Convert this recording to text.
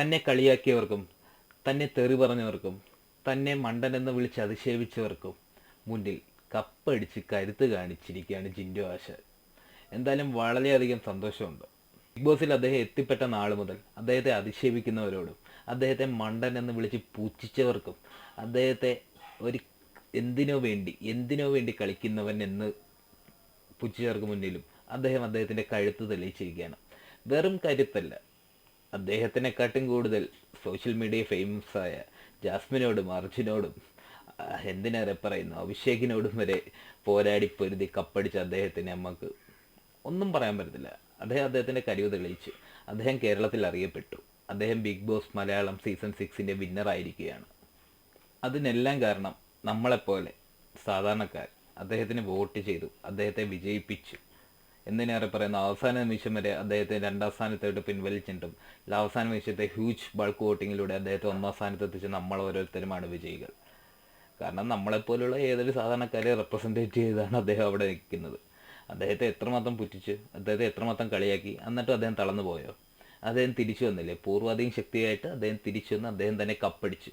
തന്നെ കളിയാക്കിയവർക്കും തന്നെ തെറി പറഞ്ഞവർക്കും തന്നെ മണ്ടനെന്ന് വിളിച്ച് അധിക്ഷേപിച്ചവർക്കും മുന്നിൽ കപ്പടിച്ച് കരുത്ത് കാണിച്ചിരിക്കുകയാണ് ജിൻഡു ആശാൻ. എന്തായാലും വളരെയധികം സന്തോഷമുണ്ട്. ബിഗ് ബോസിൽ അദ്ദേഹം എത്തിപ്പെട്ട നാൾ മുതൽ അദ്ദേഹത്തെ അധിക്ഷേപിക്കുന്നവരോടും അദ്ദേഹത്തെ മണ്ടൻ എന്ന് വിളിച്ച് പൂച്ഛിച്ചവർക്കും അദ്ദേഹത്തെ ഒരു എന്തിനോ വേണ്ടി എന്തിനോ വേണ്ടി കളിക്കുന്നവൻ എന്ന് പുച്ഛിച്ചവർക്ക് മുന്നിലും അദ്ദേഹം അദ്ദേഹത്തിന്റെ കഴുത്ത് തെളിയിച്ചിരിക്കുകയാണ്. വെറും കരുത്തല്ല അദ്ദേഹത്തിനെക്കാട്ടും കൂടുതൽ സോഷ്യൽ മീഡിയ ഫേമസ് ആയ ജാസ്മിനോടും അർജുനോടും എന്തിനേറെ പറയുന്നു? അഭിഷേകിനോടും വരെ പോരാടി പൊരുതി കപ്പടിച്ച അദ്ദേഹത്തിന് നമുക്ക് ഒന്നും പറയാൻ പറ്റത്തില്ല. അദ്ദേഹം അദ്ദേഹത്തിന്റെ കഴിവ് തെളിയിച്ചു അദ്ദേഹം കേരളത്തിൽ അറിയപ്പെട്ടു. അദ്ദേഹം ബിഗ് ബോസ് മലയാളം സീസൺ സിക്സിന്റെ വിന്നറായിരിക്കുകയാണ് അതിനെല്ലാം കാരണം നമ്മളെപ്പോലെ സാധാരണക്കാർ അദ്ദേഹത്തിന് വോട്ട് ചെയ്തു അദ്ദേഹത്തെ വിജയിപ്പിച്ചു. എന്തിനേറെ പറയുന്ന? അവസാന നിമിഷം വരെ അദ്ദേഹത്തെ രണ്ടാം സ്ഥാനത്തോട്ട് പിൻവലിച്ചിട്ടും അവസാന നിമിഷത്തെ ഹ്യൂജ് ബൾക്ക് വോട്ടിങ്ങിലൂടെ അദ്ദേഹത്തെ ഒന്നാം സ്ഥാനത്ത് എത്തിച്ച് നമ്മൾ ഓരോരുത്തരുമാണ് വിജയികൾ. കാരണം നമ്മളെപ്പോലുള്ള ഏതൊരു സാധാരണക്കാരെ റെപ്രസെന്റേറ്റ് ചെയ്താണ് അദ്ദേഹം അവിടെ നിൽക്കുന്നത്? അദ്ദേഹത്തെ എത്രമാത്രം പുറ്റിച്ച് അദ്ദേഹത്തെ എത്രമാത്രം കളിയാക്കി എന്നിട്ടും അദ്ദേഹം തളർന്നു പോയോ? അദ്ദേഹം തിരിച്ചു വന്നില്ലേ? പൂർവാധീന ശക്തിയായിട്ട് അദ്ദേഹം തിരിച്ചു വന്ന് അദ്ദേഹം തന്നെ കപ്പടിച്ചു.